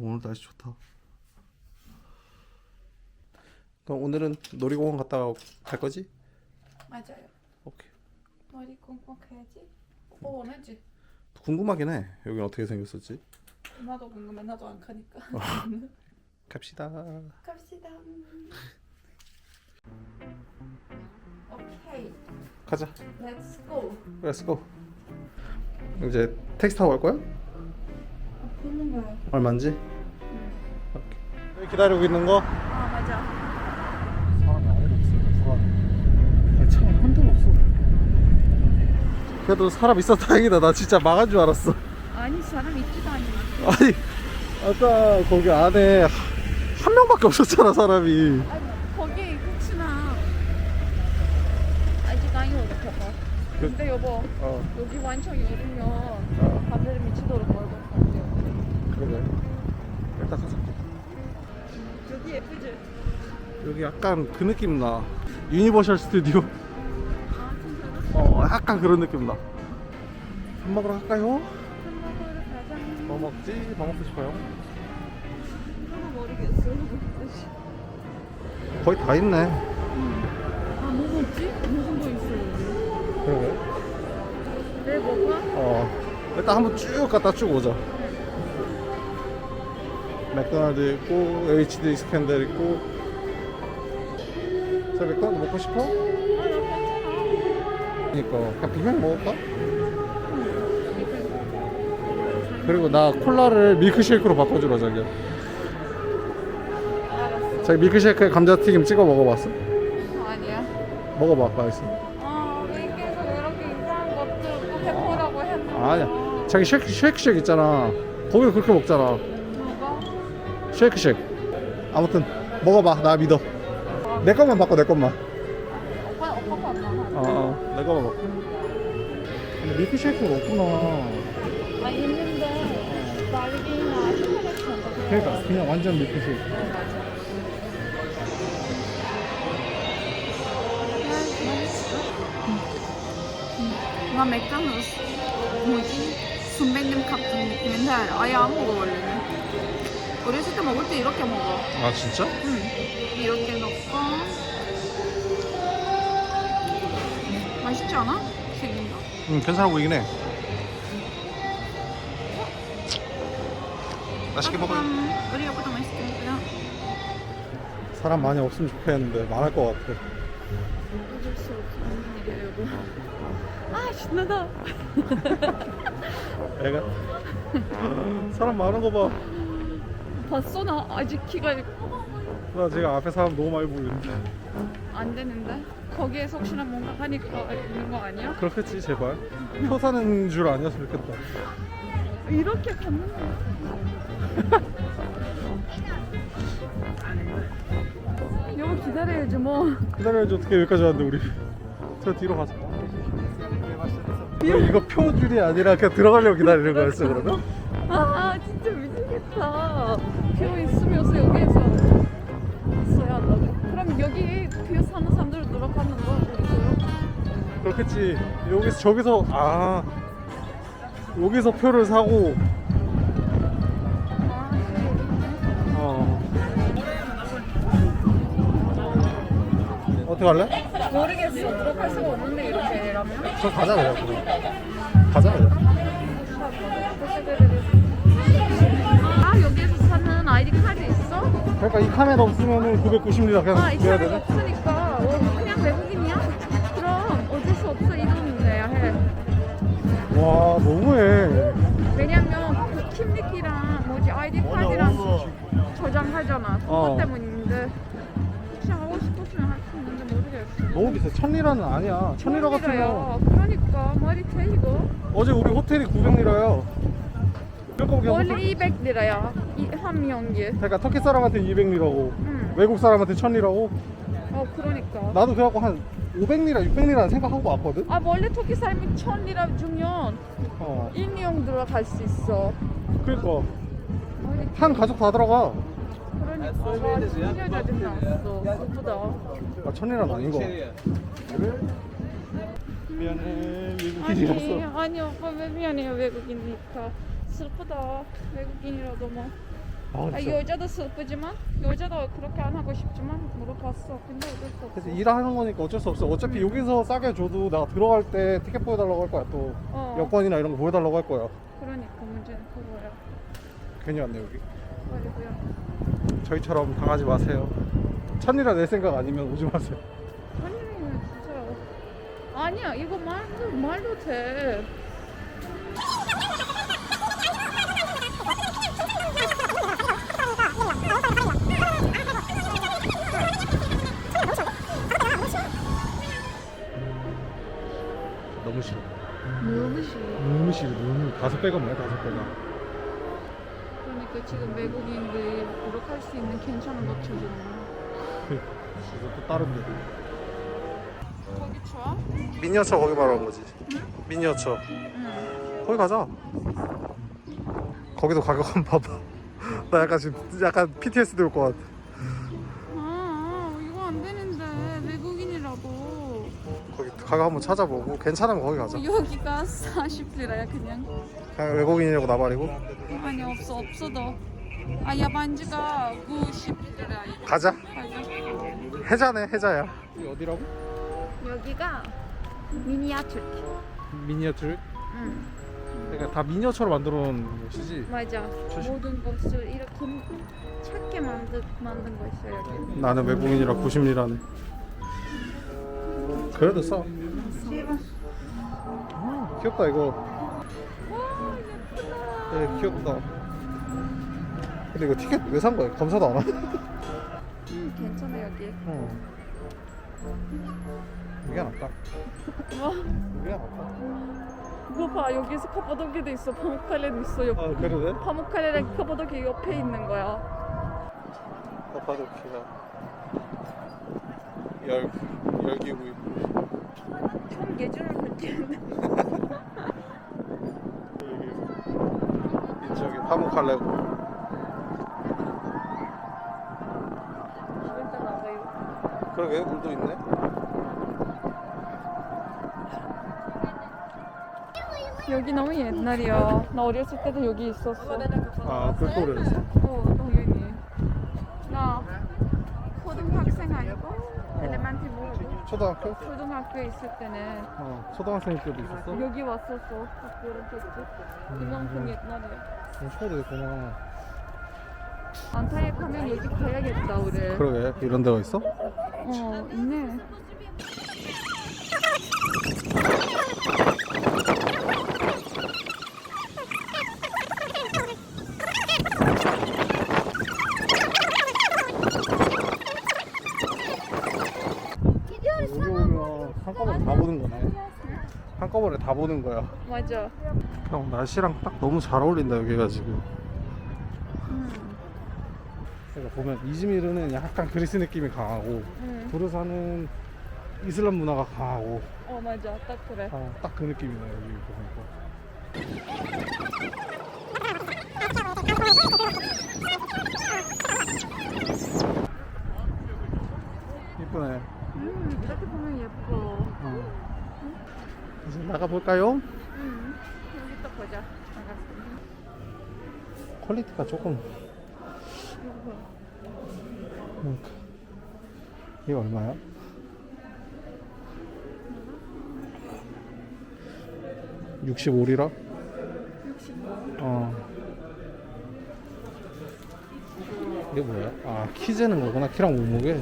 오늘 날씨 좋다. 그럼 오늘은 놀이공원 갔다가 갈 거지? 맞아요. 오케이. 머리 꽁꽁 해야지. 오빠 원하지? 궁금하긴 해. 여기 어떻게 생겼었지? 나도 궁금해. 나도 안 가니까. 갑시다. 갑시다. 오케이. 가자. Let's go. Let's go. 이제 택시 타고 갈 거야? 보는 거야. 얼마인지? 여기 기다리고 있는 거? 아 맞아. 사람이 아무도 없어. 불안해. 차한 대도 없어. 그래도 사람 있어 다행이다. 나 진짜 망한 줄 알았어. 아니 사람 있지도 않니. 아니 아까 거기 안에 한 명밖에 없었잖아 사람이. 아니 거기 혹시나 아직 아니 오빠가. 근데 여보 어 여기 완전 여름이면 어. 밤새 미치도록 멀고 같아요. 그러게. 일단 가자. 여기 예쁘지? 여기 약간 그 느낌 나. 유니버셜 스튜디오. 아 진짜? 어 약간 그런 느낌 나. 밥 먹으러 갈까요? 밥 먹으러 가자. 뭐 먹지? 뭐 먹고 싶어요? 그거 모르겠어. 거의 다 있네. 아, 뭐 먹지? 무슨 거 있어, 여기? 그러게. 내 먹어? 어 일단 한번 쭉 갔다 쭉 오자. 맥도날드 있고 HD 스캔들 있고. 저 맥도날드 먹고 싶어? 그니까 그냥 빅맥 먹을까? 그리고 나 콜라를 밀크쉐이크로 바꿔주라 자기야. 자기 밀크쉐이크에 감자튀김 찍어 먹어봤어? 아니야. 먹어봐 맛있어 아, 왜 계속 이렇게 이상한 것들 꼭 해보라고 했는데. 아니야 자기 쉐이크 쉐이크 쉐이크 있잖아 거기서 그렇게 먹잖아? 쉐이크 쉐이크 아무튼 먹어봐 나 믿어 내 것만 바꿔 내 것만 오빠, 오빠가 안 나와. 어, 내 것만 바꿔 근데 밀크 쉐이크가 없구나 아, 있는데, 딸기나 초콜릿 같은 거. 그러니까 그냥 완전 밀크 쉐이크 어, 맞아. 나 맥도날드 뭐지? 선 어 어렸을 때 먹을 때 이렇게 먹어. 아 진짜? 응. 이렇게 넣고. 맛있지 않아? 생긴 거 응 괜찮아 보이긴 해. 맛있게 먹어요. 음, 우리 여보다 맛있게 그냥 사람 많이 없으면 좋겠는데 많을 것 같아. 어쩔 수 일이야 여보 아 신나다. 애가 사람 많은 거봐나 봤어? 나 아직 키가 지금 앞에 사람 너무 많이 보이는데. 안 되는데? 거기에서 혹시나 뭔가 하니까 있는 거 아니야? 그렇겠지 제발. 표 사는 줄 아니었으면 좋겠다. 이렇게 거야? 여보 기다려야지 뭐. 기다려야지 어떻게 여기까지 왔는데 우리. 저 뒤로 가자. 이거, 이거 표줄이 아니라 그냥 들어가려고 기다리는 거였어 그러면? 아 진짜 미 치겠다 표 있으면서 여기에서 있어야 한다고? 그럼 여기 표 사는 사람들 노력하는 거 보이세요? 그렇겠지. 여기서 저기서 아. 여기서 표를 사고. 어. 어떻게 할래? 모르겠어. 노력할 수가 없는데 이렇게 라면. 저 가자 그냥 그냥. 가자 그냥 아이디 카드 있어? 그러니까 이 카메라 없으면은 990리라 그냥 아, 이 내야 사람이 되네 없으니까 어, 그냥 외국인이야? 그럼 어쩔 수 없어 이 돈 내야 해. 와 너무해 왜냐면 그 킴리키랑 뭐지 아이디 카드랑 저장하잖아. 그것 어. 때문인데 혹시 하고 싶었으면 할 수 있는데 모르겠어. 너무 비싸 천리라는 아니야 천리라 같으면 천리라야. 그러니까 말이 돼 이거? 어제 우리 호텔이 900리라요 이거 그냥 원래 호텔- 200리라야 한 명에. 그러니까 터키 사람한테 200리라고 응. 외국 사람한테 1000리라고 어 그러니까. 나도 그래갖고 한 500리라 600리라 생각하고 왔거든 아 원래 터키 사람이 1000리라 주면 어 1명 들어갈 수 있어. 그러니까 한 가족 다 들어가 그러니까 와 신여자들이 나왔어. 슬프다. 아 천리라는 아닌 거 미안해 미국인이었어 아니 아니 오빠 왜 미안해요 외국이니까 슬프다 외국인이라도 뭐 아, 아, 진짜. 여자도 슬프지만 여자도 그렇게 안 하고 싶지만 물어봤어. 근데 어쩔 수 없어. 그래서 일하는 거니까 어쩔 수 없어. 어차피 여기서 싸게 줘도 내가 들어갈 때 티켓 보여달라고 할 거야. 또 어. 여권이나 이런 거 보여달라고 할 거야. 그러니까 문제는 그거야. 괜히 왔네 여기. 말이고요. 저희처럼 당하지 마세요. 천이라 내 생각 아니면 오지 마세요. 아니면 진짜 아니야 이거 말도 말도 돼. 다섯 배가 뭐야 다섯 배가. 그러니까 지금 외국인들 노력할 수 있는 괜찮은 거 찾으면 그래서 또 다른데. 거기 좋아? 미니어처 거기 말하는 거지. 미니어처. 응. 거기 가자. 거기도 가격 한번 봐봐. 나 약간 지금 약간 PTSD 올 것 같아. 아, 가격 한번 찾아보고 괜찮으면 거기 가자. 여기가 40리라야 그냥. 그냥 외국인이라고 나발이고 아니 없어 없어도. 아 야반지가 90리라. 가자. 가자. 해자네 해자야. 여기 어디라고? 여기가 미니어처. 미니어처. 응. 그러니까 다 미니어처로 만들어 놓은 곳이지. 맞아. 조심. 모든 것을 이렇게 작게 만든 만든 거 있어 여기. 나는 외국인이라 90리라네. 그래도 귀엽다 이거. 와 예쁘다. 네, 귀엽다. 근데 이거 티켓 왜 산 거야? 검사도 안 하네. 음, 괜찮아 여기. 어. 이게 낫다. 와 이게 낫다. 이거 봐 여기서 카파도키도 있어. 파묵칼레도 있어 옆. 아 그러네. 파묵칼레랑 카파도키 옆에 있는 거야. 카파도키아 열 열기구 총 예준을 느끼는데. 파묵칼레고 일단 나가요. 그러게 물도 있네. 여기 너무 옛날이야. 나 어렸을 때도 여기 있었어. 아 그렇게 오래됐어. 어, 당연히. 나 고등학생 아니고 엘레멘트 모르고 초등학교? 초등학교에 있을 때는 어 초등학생 때도 있었어? 여기 왔었어. 학교를 했지. 이만큼 옛날이야. 어, 초대구나. 안타에 가면 여기 가야겠다 우리. 그러게 이런 데가 있어? 어 있네. 여기 오면 한꺼번에 다 보는 거네. 한꺼번에 다 보는 거야. 맞아. 형 날씨랑 딱 너무 잘 어울린다 여기가 지금. 음. 그러니까 보면 이즈미르는 약간 그리스 느낌이 강하고 음. 부르사는 이슬람 문화가 강하고 어 맞아. 딱 그래. 아, 딱그 느낌이네 여기 보니까. 이쁘네. 음 이렇게 보면 예뻐. 어. 이제 나가 볼까요? 음. 여기 또 보자. 나가서. 퀄리티가 조금. 음, 이게 얼마야? (65리라) 65. 어 이게 뭐야? 아 키 재는 거구나 키랑 몸무게